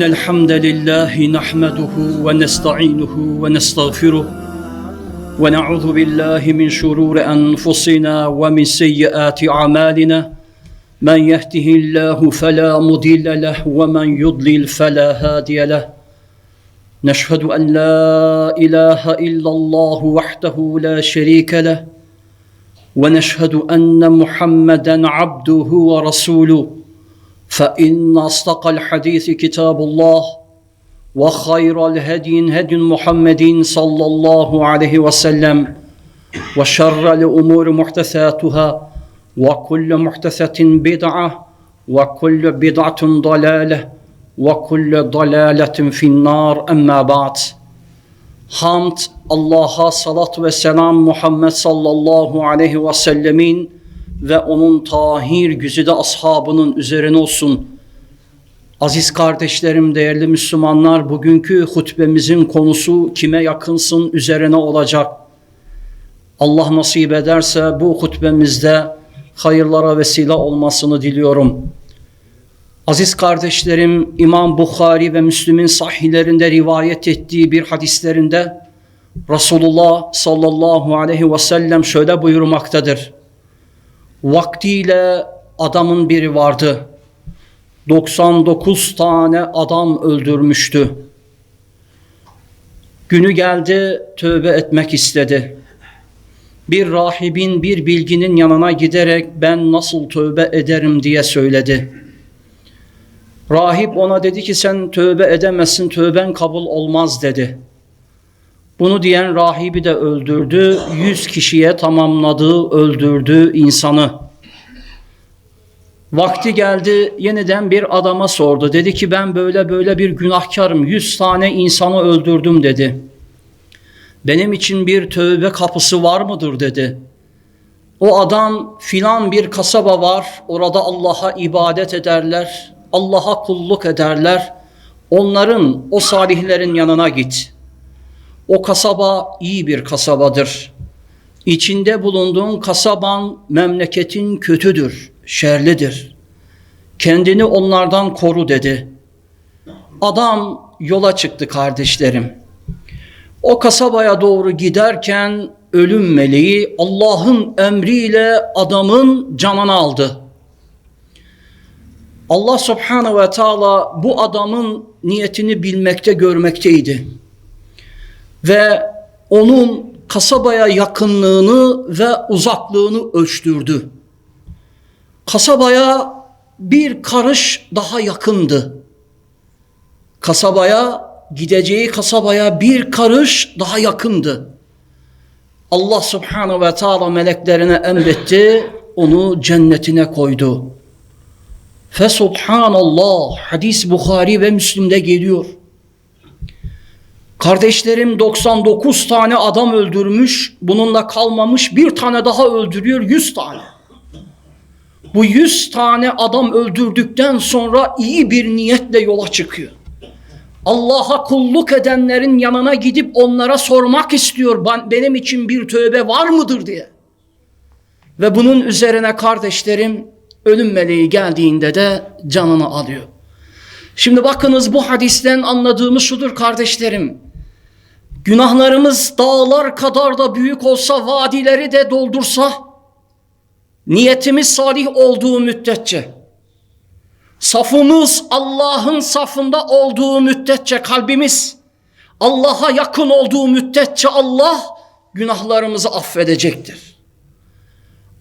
إن الحمد لله نحمده ونستعينه ونستغفره ونعوذ بالله من شرور أنفسنا ومن سيئات أعمالنا. من يهده الله فلا مضل له ومن يضلل فلا هادي له. نشهد أن لا إله إلا الله وحده لا شريك له. ونشهد أن محمدا عبده ورسوله. فإن أصدق الحديث كتاب الله وخير الهدي هدي محمد صلى الله عليه وسلم وشر الأمور محدثاتها وكل محدثة بدعة وكل بدعة ضلالة وكل ضلالة في النار. أما بعد Allah'a salat ve selam Muhammed sallallahu aleyhi ve sellemin ve onun tahir güzide ashabının üzerine olsun. Aziz kardeşlerim, değerli Müslümanlar, bugünkü hutbemizin konusu kime yakınsın üzerine olacak. Allah nasip ederse bu hutbemizde hayırlara vesile olmasını diliyorum. Aziz kardeşlerim, İmam Bukhari ve Müslim'in sahihlerinde rivayet ettiği bir hadislerinde Resulullah sallallahu aleyhi ve sellem şöyle buyurmaktadır. Vaktiyle adamın biri vardı. 99 tane adam öldürmüştü. Günü geldi tövbe etmek istedi. Bir rahibin bir bilginin yanına giderek ben nasıl tövbe ederim diye söyledi. Rahip ona dedi ki sen tövbe edemezsin, tövben kabul olmaz dedi. Bunu diyen rahibi de öldürdü. Yüz kişiye tamamladığı öldürdü insanı. Vakti geldi yeniden bir adama sordu. Dedi ki ben böyle böyle bir günahkarım. Yüz tane insanı öldürdüm dedi. Benim için bir tövbe kapısı var mıdır dedi. O adam filan bir kasaba var. Orada Allah'a ibadet ederler. Allah'a kulluk ederler. Onların, o salihlerin yanına git. O kasaba iyi bir kasabadır. İçinde bulunduğun kasaban memleketin kötüdür, şerlidir. Kendini onlardan koru dedi. Adam yola çıktı kardeşlerim. O kasabaya doğru giderken ölüm meleği Allah'ın emriyle adamın canını aldı. Allah subhanahu ve taala bu adamın niyetini bilmekte görmekteydi. Ve onun kasabaya yakınlığını ve uzaklığını ölçtürdü. Kasabaya bir karış daha yakındı. Kasabaya gideceği kasabaya bir karış daha yakındı. Allah subhanahu ve taala meleklerine emretti, onu cennetine koydu. Fesubhanallah hadis Bukhari ve Müslim'de geliyor. Kardeşlerim 99 tane adam öldürmüş, bununla kalmamış bir tane daha öldürüyor 100 tane. Bu 100 tane adam öldürdükten sonra iyi bir niyetle yola çıkıyor. Allah'a kulluk edenlerin yanına gidip onlara sormak istiyor benim için bir tövbe var mıdır diye. Ve bunun üzerine kardeşlerim ölüm meleği geldiğinde de canını alıyor. Şimdi bakınız bu hadisten anladığımız şudur kardeşlerim. Günahlarımız dağlar kadar da büyük olsa vadileri de doldursa niyetimiz salih olduğu müddetçe safımız Allah'ın safında olduğu müddetçe kalbimiz Allah'a yakın olduğu müddetçe Allah günahlarımızı affedecektir.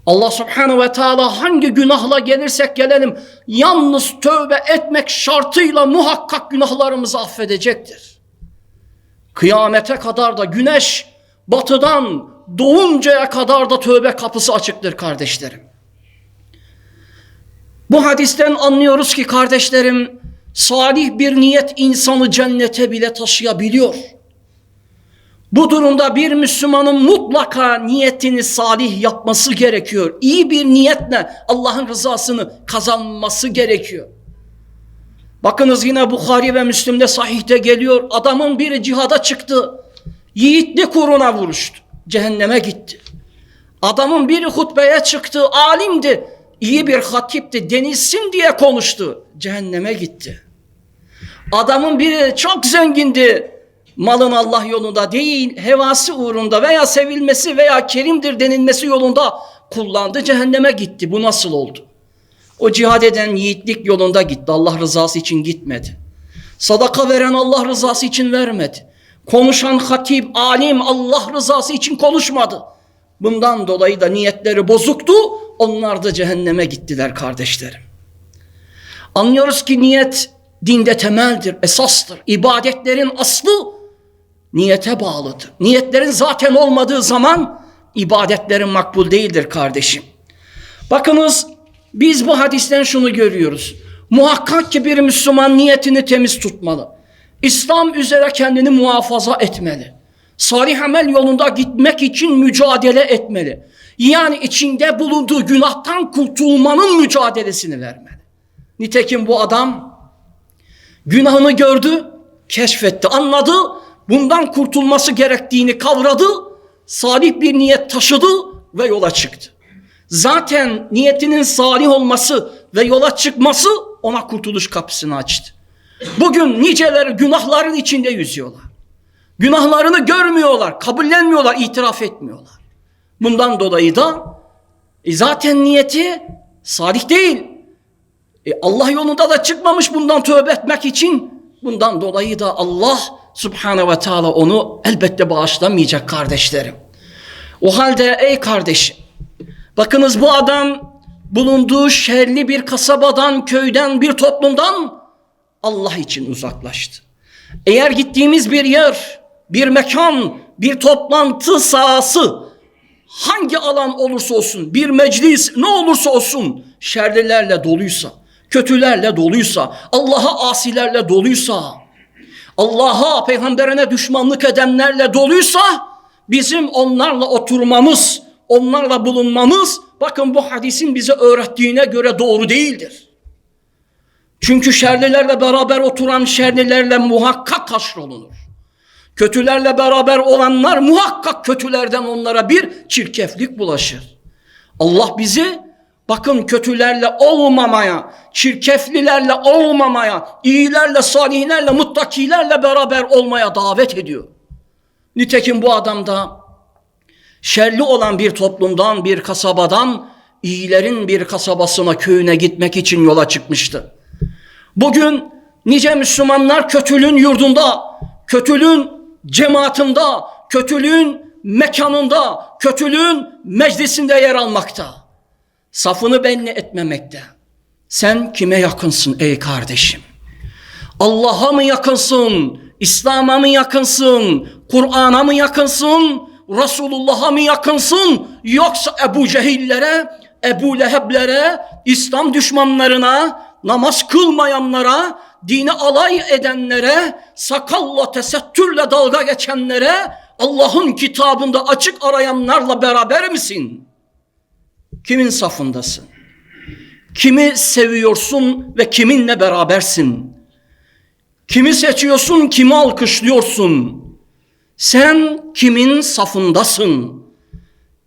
Allah subhanahu ve teala hangi günahla gelirsek gelelim yalnız tövbe etmek şartıyla muhakkak günahlarımızı affedecektir. Kıyamete kadar da güneş batıdan doğuncaya kadar da tövbe kapısı açıktır kardeşlerim. Bu hadisten anlıyoruz ki kardeşlerim salih bir niyet insanı cennete bile taşıyabiliyor. Bu durumda bir Müslümanın mutlaka niyetini salih yapması gerekiyor. İyi bir niyetle Allah'ın rızasını kazanması gerekiyor. Bakınız yine Bukhari ve Müslim'de sahihte geliyor. Adamın biri cihada çıktı. Yiğitlik uğruna vuruştu. Cehenneme gitti. Adamın biri hutbeye çıktı. Alimdi. iyi bir hatipti. Denilsin diye konuştu. Cehenneme gitti. Adamın biri çok zengindi. Malın Allah yolunda değil, hevası uğrunda veya sevilmesi veya kerimdir denilmesi yolunda kullandı. Cehenneme gitti. Bu nasıl oldu? O cihad eden yiğitlik yolunda gitti. Allah rızası için gitmedi. Sadaka veren Allah rızası için vermedi. Konuşan hatip, alim Allah rızası için konuşmadı. Bundan dolayı da niyetleri bozuktu. Onlar da cehenneme gittiler kardeşlerim. Anlıyoruz ki niyet dinde temeldir, esastır. İbadetlerin aslı niyete bağlıdır. Niyetlerin zaten olmadığı zaman ibadetlerin makbul değildir kardeşim. Bakınız biz bu hadisten şunu görüyoruz. Muhakkak ki bir Müslüman niyetini temiz tutmalı. İslam üzere kendini muhafaza etmeli. Salih amel yolunda gitmek için mücadele etmeli. Yani içinde bulunduğu günahtan kurtulmanın mücadelesini vermeli. Nitekim bu adam günahını gördü, keşfetti, anladı, bundan kurtulması gerektiğini kavradı, salih bir niyet taşıdı ve yola çıktı. Zaten niyetinin salih olması ve yola çıkması ona kurtuluş kapısını açtı. Bugün niceleri günahların içinde yüzüyorlar. Günahlarını görmüyorlar, kabullenmiyorlar, itiraf etmiyorlar. Bundan dolayı da e zaten niyeti salih değil. E Allah yolunda da çıkmamış bundan tövbe etmek için. Bundan dolayı da Allah subhanehu ve teala onu elbette bağışlamayacak kardeşlerim. O halde ey kardeşim bakınız bu adam bulunduğu şerli bir kasabadan, köyden, bir toplumdan Allah için uzaklaştı. Eğer gittiğimiz bir yer, bir mekan, bir toplantı sahası hangi alan olursa olsun, bir meclis ne olursa olsun şerlilerle doluysa, kötülerle doluysa, Allah'a asilerle doluysa, Allah'a, peygamberine düşmanlık edenlerle doluysa bizim onlarla oturmamız, onlarla bulunmamız bakın bu hadisin bize öğrettiğine göre doğru değildir. Çünkü şerlilerle beraber oturan şerlilerle muhakkak haşrolunur. Kötülerle beraber olanlar muhakkak kötülerden onlara bir çirkeflik bulaşır. Allah bizi bakın kötülerle olmamaya, çirkeflilerle olmamaya, iyilerle, salihlerle, muttakilerle beraber olmaya davet ediyor. Nitekim bu adam da şerli olan bir toplumdan, bir kasabadan iyilerin bir kasabasına, köyüne gitmek için yola çıkmıştı. Bugün nice Müslümanlar kötülüğün yurdunda, kötülüğün cemaatinde, kötülüğün mekanında, kötülüğün meclisinde yer almakta. Safını belli etmemekte. Sen kime yakınsın ey kardeşim? Allah'a mı yakınsın? İslam'a mı yakınsın? Kur'an'a mı yakınsın? Resulullah'a mı yakınsın? Yoksa Ebu Cehillere, Ebu Leheblere, İslam düşmanlarına, namaz kılmayanlara, dini alay edenlere, sakalla tesettürle dalga geçenlere, Allah'ın kitabında açık arayanlarla beraber misin? Kimin safındasın? Kimi seviyorsun ve kiminle berabersin? Kimi seçiyorsun, kimi alkışlıyorsun? Sen kimin safındasın?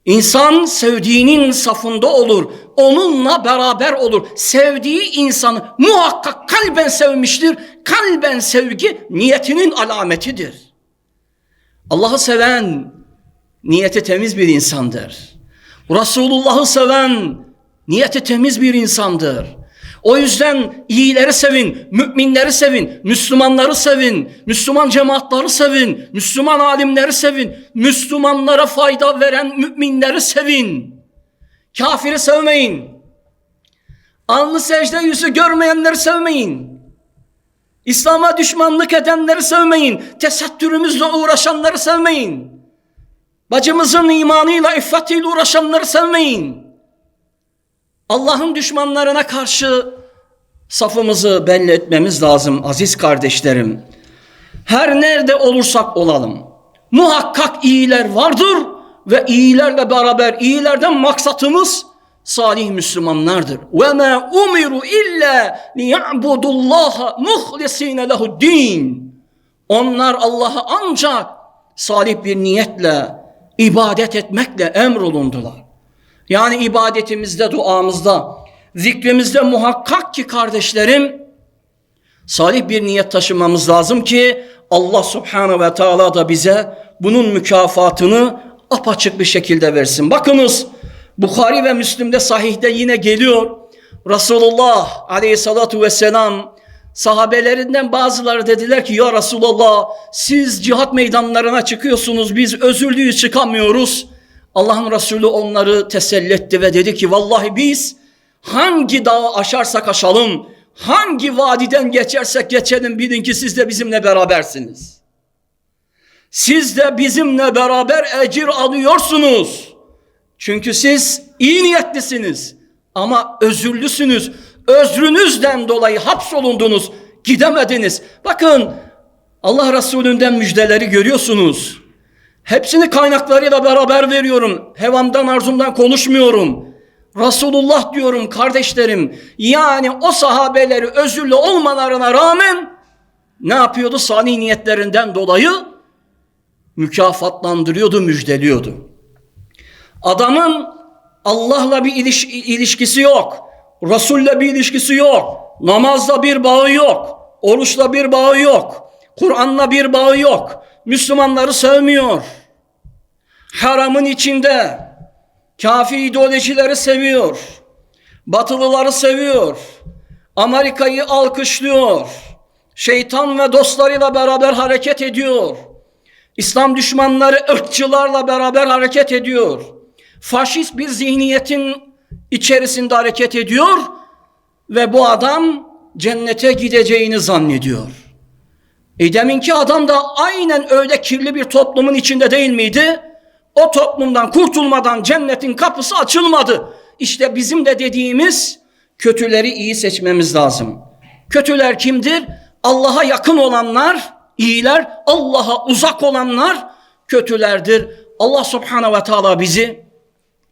İnsan sevdiğinin safında olur. Onunla beraber olur. Sevdiği insanı muhakkak kalben sevmiştir. Kalben sevgi niyetinin alametidir. Allah'ı seven niyeti temiz bir insandır. Resulullah'ı seven niyeti temiz bir insandır. O yüzden iyileri sevin, müminleri sevin, Müslümanları sevin, Müslüman cemaatları sevin, Müslüman alimleri sevin, Müslümanlara fayda veren müminleri sevin. Kafiri sevmeyin. Alnı secde yüzü görmeyenleri sevmeyin. İslam'a düşmanlık edenleri sevmeyin. Tesettürümüzle uğraşanları sevmeyin. Bacımızın imanıyla, iffetiyle uğraşanları sevmeyin. Allah'ın düşmanlarına karşı safımızı belli etmemiz lazım aziz kardeşlerim. Her nerede olursak olalım muhakkak iyiler vardır ve iyilerle beraber iyilerden maksatımız salih Müslümanlardır. Ve ma umiru illa liya'budullaha muhlisine lehu'd-din. Onlar Allah'a ancak salih bir niyetle ibadet etmekle emrolundular. Yani ibadetimizde, duamızda, zikrimizde muhakkak ki kardeşlerim Salih bir niyet taşımamız lazım ki Allah subhanahu ve teala da bize bunun mükafatını apaçık bir şekilde versin. Bakınız Bukhari ve Müslim'de sahihde yine geliyor. Resulullah aleyhissalatu vesselam sahabelerinden bazıları dediler ki ya Resulallah siz cihat meydanlarına çıkıyorsunuz biz özürlüyüz çıkamıyoruz. Allah'ın Resulü onları teselli etti ve dedi ki vallahi biz hangi dağı aşarsak aşalım hangi vadiden geçersek geçelim bilin ki siz de bizimle berabersiniz. Siz de bizimle beraber ecir alıyorsunuz. Çünkü siz iyi niyetlisiniz ama özürlüsünüz. Özrünüzden dolayı hapsolundunuz, gidemediniz. Bakın Allah Resulü'nden müjdeleri görüyorsunuz. Hepsini kaynaklarıyla beraber veriyorum. Hevamdan arzumdan konuşmuyorum. Resulullah diyorum kardeşlerim. Yani o sahabeleri özürlü olmalarına rağmen ne yapıyordu? Sani niyetlerinden dolayı mükafatlandırıyordu, müjdeliyordu. Adamın Allah'la bir iliş, ilişkisi yok. Resul'le bir ilişkisi yok. Namazla bir bağı yok. Oruçla bir bağı yok. Kur'an'la bir bağı yok. Müslümanları sevmiyor. Haramın içinde kafir ideolojileri seviyor. Batılıları seviyor. Amerika'yı alkışlıyor. Şeytan ve dostlarıyla beraber hareket ediyor. İslam düşmanları ırkçılarla beraber hareket ediyor. Faşist bir zihniyetin içerisinde hareket ediyor ve bu adam cennete gideceğini zannediyor. E deminki adam da aynen öyle kirli bir toplumun içinde değil miydi? O toplumdan kurtulmadan cennetin kapısı açılmadı. İşte bizim de dediğimiz kötüleri iyi seçmemiz lazım. Kötüler kimdir? Allah'a yakın olanlar, iyiler, Allah'a uzak olanlar kötülerdir. Allah subhanahu ve teala bizi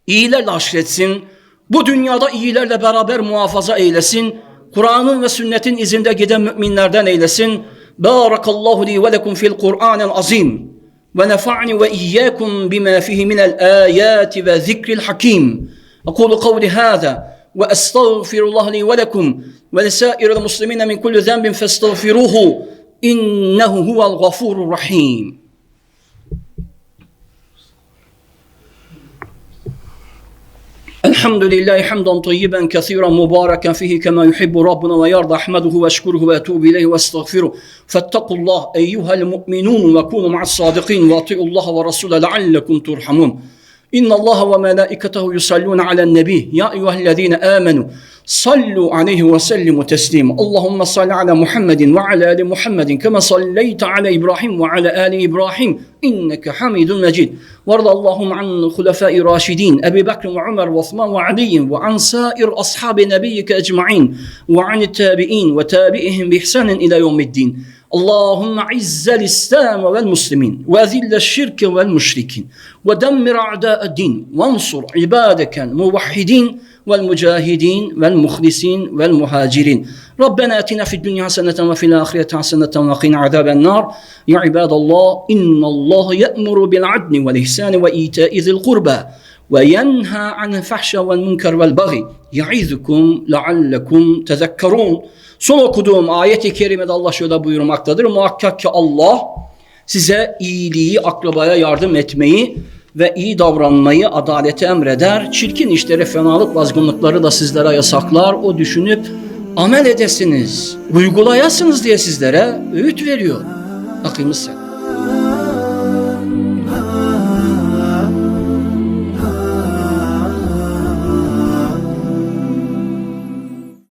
iyilerle haşretsin. Bu dünyada iyilerle beraber muhafaza eylesin. Kur'an'ın ve sünnetin izinde giden müminlerden eylesin. بارك الله لي ولكم في القرآن العظيم ونفعني وإياكم بما فيه من الآيات وذكر الحكيم أقول قولي هذا وأستغفر الله لي ولكم ولسائر المسلمين من كل ذنب فاستغفروه إنه هو الغفور الرحيم الحمد لله حمدا طيبا كثيرا مباركا فيه كما يحب ربنا ويرضى أحمده وأشكره وأتوب إليه وأستغفره. فاتقوا الله أيها المؤمنون وكونوا مع الصادقين واطيعوا الله ورسوله لعلكم ترحمون. ان الله وملائكته يصلون على النبي. يا ايها الذين امنوا صلوا عليه وسلموا تسليما. اللهم صل على محمد وعلى ال محمد كما صليت على إبراهيم وعلى ال إبراهيم. انك حميد مجيد. وارض اللهم عن خلفاء الراشدين ابي بكر وعمر وعثمان وعلي وعن سائر اصحاب نبيك اجمعين وعن التابعين وتابعهم باحسان إلى يوم الدين. اللهم عز الإسلام والمسلمين وأذل الشرك والمشركين ودمر أعداء الدين وانصر عبادك الموحدين والمجاهدين والمخلصين والمهاجرين. ربنا آتنا في الدنيا حسنة وفي الآخرة حسنة وقنا عذاب النار. يا عباد الله إن الله يأمر بالعدل والإحسان وإيتاء ذي القربى وينهى عن الفحش والمنكر والبغي. يعظكم لعلكم تذكرون. Son okuduğum ayet-i kerimede Allah şöyle buyurmaktadır. Muhakkak ki Allah size iyiliği, akrabaya yardım etmeyi ve iyi davranmayı, adaleti emreder. Çirkin işleri, fenalık, vazgınlıkları da sizlere yasaklar. O düşünüp amel edesiniz, uygulayasınız diye sizlere öğüt veriyor. Akımız sen.